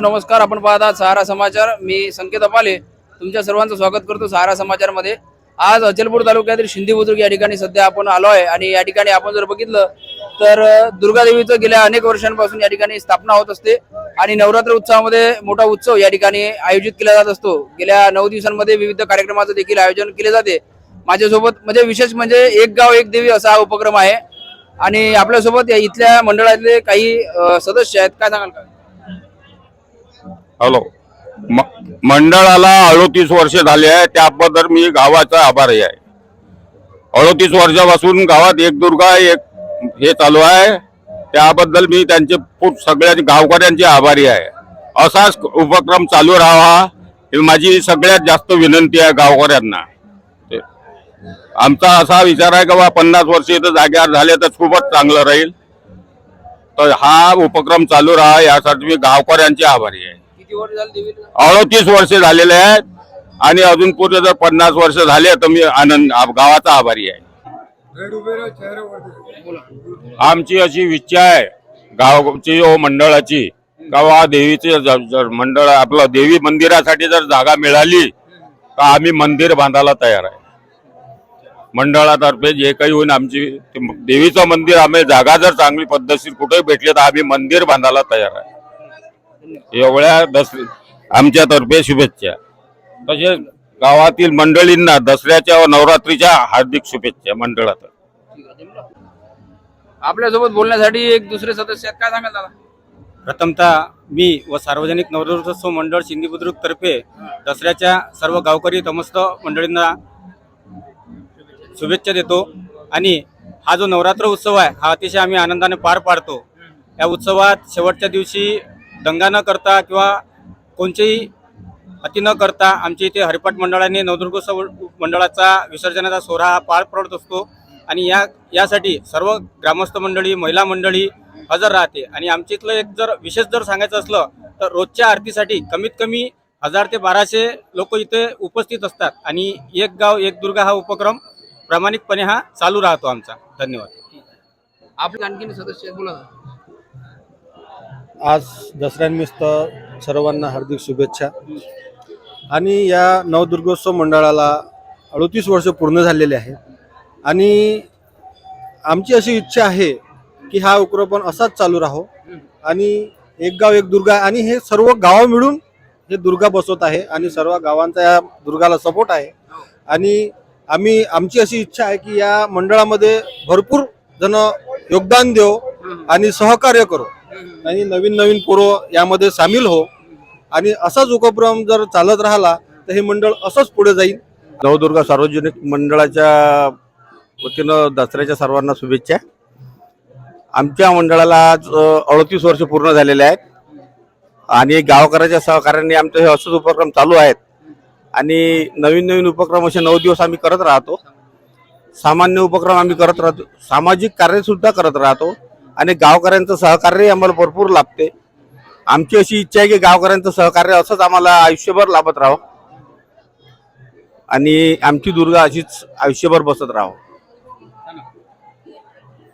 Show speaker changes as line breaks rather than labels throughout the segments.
नमस्कार आपण पाहत आहात सहारा समाचार. मी संकेत अपाले. तुमच्या सर्वांचं स्वागत करतो सहारा समाचारमध्ये. आज अचलपूर तालुक्यातील शिंदी बुद्रुक या ठिकाणी सध्या आपण आलो आहे आणि या ठिकाणी आपण जर बघितलं तर दुर्गादेवीचं गेल्या अनेक वर्षांपासून या ठिकाणी स्थापना होत असते आणि नवरात्र उत्सवामध्ये मोठा उत्सव या ठिकाणी आयोजित केला जात असतो. गेल्या नऊ दिवसांमध्ये विविध कार्यक्रमाचं देखील आयोजन केले जाते. माझ्यासोबत म्हणजे विशेष म्हणजे एक गाव एक देवी असा हा उपक्रम आहे. आणि आपल्यासोबत या इथल्या मंडळातले काही सदस्य आहेत. काय सांगाल का?
हॅलो. म- मंडळाला अडोतीस वर्ष झाले आहे त्याबद्दल मी गावाचा आभारी आहे. अडोतीस वर्षापासून गावात एक दुर्गा एक हे चालू आहे. त्याबद्दल मी त्यांचे सगळ्या गावकऱ्यांचे आभारी आहे. असाच उपक्रम चालू राहावा ही माझी सगळ्यात जास्त विनंती आहे गावकऱ्यांना. ते- आमचा असा विचार आहे की बा पन्नास वर्ष इथं जाग्यावर झाले तर खूपच चांगलं राहील. तर हा उपक्रम चालू राहा यासाठी मी गावकऱ्यांचे आभारी आहे. अडोतीस वर्ष झालेले आहेत. आणि अजून पुढे जर पन्नास वर्ष झाले तर मी आनंद गावाचा आभारी आहे. आमची अशी इच्छा आहे गावची व मंडळाची गावा देवीचे जर मंडळ आपलं देवी मंदिरासाठी जर जागा मिळाली तर आम्ही मंदिर बांधायला तयार आहे. मंडळातर्फे जे काही होईल आमची देवीचं मंदिर आम्ही जागा जर चांगली पद्धतशीर कुठे भेटली तर आम्ही मंदिर बांधायला तयार आहे. एवढ्या दस आमच्यातर्फे शुभेच्छा. तसेच गावातील मंडळींना दसऱ्याच्या व नवरात्रीच्या हार्दिक शुभेच्छा मंडळात
आपल्यासोबत बोलण्यासाठी एक दुसरे सदस्य आहेत. काय सांगाल दादा?
प्रथमतः मी व सार्वजनिक नवरात्रोत्सव मंडळ सिंधी बुद्रुक तर्फे दसऱ्याच्या सर्व गावकरी समस्त मंडळींना शुभेच्छा देतो. आणि हा जो नवरात्र उत्सव आहे हा अतिशय आम्ही आनंदाने पार पाडतो. या उत्सवात शेवटच्या दिवशी दंगा न करता किंवा कोणतेही अति न करता आमच्या इथे हरिपाठ मंडळाने नवदुर्गोत्सव मंडळाचा विसर्जनाचा सोहळा हा पार पडत असतो. आणि या यासाठी सर्व ग्रामस्थ मंडळी महिला मंडळी हजर राहते. आणि आमच्या इथलं एक जर विशेष जर सांगायचं असलं तर रोजच्या आरतीसाठी कमीत कमी हजार ते बाराशे लोक इथे उपस्थित असतात. आणि एक गाव एक दुर्गा हा उपक्रम प्रामाणिकपणे हा चालू राहतो आमचा. धन्यवाद.
आपले आणखीन सदस्य बोला
आज दसऱ्यानिमित्त सर्वांना हार्दिक शुभेच्छा. आणि या नवदुर्गोत्सव मंडळाला अडतीस वर्ष पूर्ण झालेले आहे आणि आमची अशी इच्छा आहे की हा उपक्रम असाच चालू राहो. आणि एक गाव एक दुर्गा आणि हे सर्व गावं मिळून हे दुर्गा बसवत आहे आणि सर्व गावांचा या दुर्गाला सपोर्ट आहे. आणि आम्ही आमची अशी इच्छा आहे की या मंडळामध्ये भरपूर जण योगदान देऊ आणि सहकार्य करू. आणि नवीन नवीन पोरं यामध्ये सामील हो. आणि असाच उपक्रम जर चालत राहिला तर हे मंडळ असंच पुढे जाईल.
नवदुर्गा सार्वजनिक मंडळाच्या वतीनं दसऱ्याच्या सर्वांना शुभेच्छा. आमच्या मंडळाला आज अडतीस वर्ष पूर्ण झालेले आहेत. आणि गावकऱ्याच्या सहकार्याने आमचे हे असंच उपक्रम चालू आहेत. आणि नवीन नवीन उपक्रम असे नऊ दिवस आम्ही करत राहतो. सामान्य उपक्रम आम्ही करत राहतो. सामाजिक कार्यसुद्धा करत राहतो. आणि गावकऱ्यांचं सहकार्य आम्हाला भरपूर लाभते. आमची अशी इच्छा आहे की गावकऱ्यांचं सहकार्य असंच आम्हाला आयुष्यभर लाभत राहो. आणि आमची दुर्गा अशीच आयुष्यभर बसत राहो.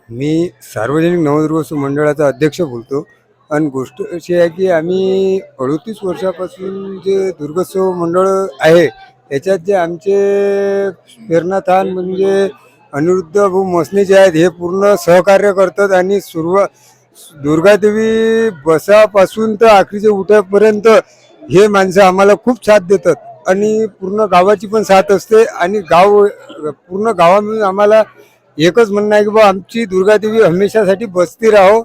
मी सार्वजनिक नवदुर्गोत्सव मंडळाचा अध्यक्ष बोलतो. आणि गोष्ट अशी आहे की आम्ही अडतीस वर्षापासून जे दुर्गोत्सव मंडळ आहे त्याच्यात जे आमचे प्रेरणास्थान म्हणजे अनिरुद्ध भाऊ मसने जे आहेत हे पूर्ण सहकार्य करतात आणि सुरुवात दुर्गादेवी बसापासून तर आखरीच्या उठापर्यंत हे माणसं आम्हाला खूप साथ देतात. आणि पूर्ण गावाची पण साथ असते आणि गाव पूर्ण गावामधून आम्हाला एकच म्हणणं आहे की बा आमची दुर्गादेवी हमेशासाठी बसती राहो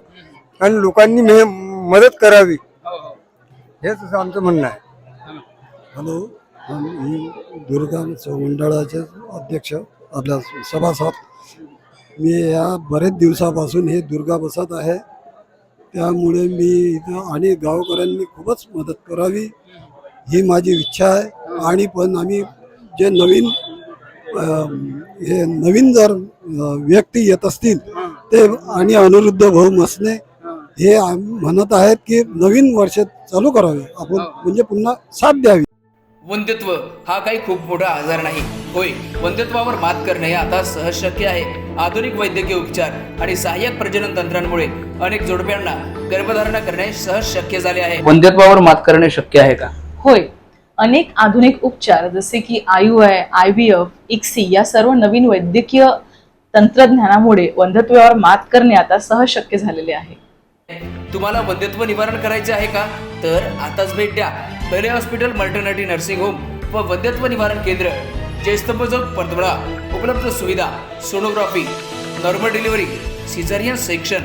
आणि लोकांनी मे- मदत करावी. हेच असं आमचं म्हणणं आहे.
हॅलो मी दुर्गा मंडळाचे अध्यक्ष. आपल्या सभासद. मी या बरेच दिवसापासून हे दुर्गा बसत आहे. त्यामुळे मी इथं आणि गावकऱ्यांनी खूपच मदत करावी. ही माझी इच्छा आहे. आणि पण आम्ही जे नवीन हे नवीन जर व्यक्ती येत असतील ते आणि अनिरुद्ध भाऊ मसने हे आम- म्हणत आहेत की नवीन वर्ष चालू करावे. आपण म्हणजे पुन्हा साथ द्यावी.
वंध्यत्व हा काही खूप मोठा आजार नाही. होय वंध्यत्वावर मात करणे हे आता सहज शक्य आहे. आधुनिक वैद्यकीय उपचार आणि सहाय्यक प्रजनन तंत्रांमुळे अनेक जोडप्यांना गर्भधारणा करणे सहज शक्य झाले आहे. वंध्यत्वावर मात करणे शक्य आहे का?
होय अनेक आधुनिक उपचार जसे की IUI I V F ICSI या सर्व नवीन वैद्यकीय तंत्रज्ञानामुळे वंध्यत्वावर मात करणे आता सहज शक्य झालेले आहे.
तुम्हाला वंध्यत्व निवारण करायचे आहे का? तर आताच भेट द्या. पहिले हॉस्पिटल मल्टर्निटी नर्सिंग होम व वंध्यत्व निवारण केंद्र जयस्तंभ चौक परतवडा उपलब्ध सुविधा sonography normal delivery caesarean section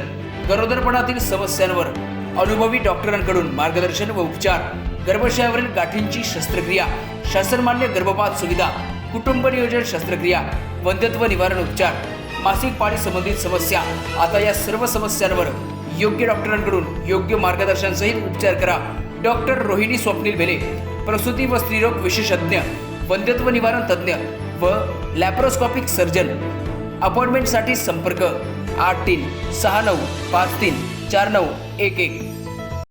गरोदरपणातील समस्यांवर अनुभवी डॉक्टरांकडून मार्गदर्शन व उपचार गर्भाशयावरील गाठींची शस्त्रक्रिया शासनमान्य गर्भपात सुविधा कुटुंब नियोजन शस्त्रक्रिया वंध्यत्व निवारण उपचार मासिक पाळी संबंधित समस्या. आता या सर्व समस्यांवर योग्य डॉक्टरांकडून योग्य मार्गदर्शनसहित उपचार करा. डॉक्टर रोहिणी स्वप्नील भेले प्रसूती व स्त्रीरोग विशेषज्ञ वंध्यत्व निवारण तज्ज्ञ व लॅप्रोस्कॉपिक सर्जन. अपॉइंटमेंटसाठी संपर्क आठ तीन सहा नऊ पाच तीन चार नऊ एक एक.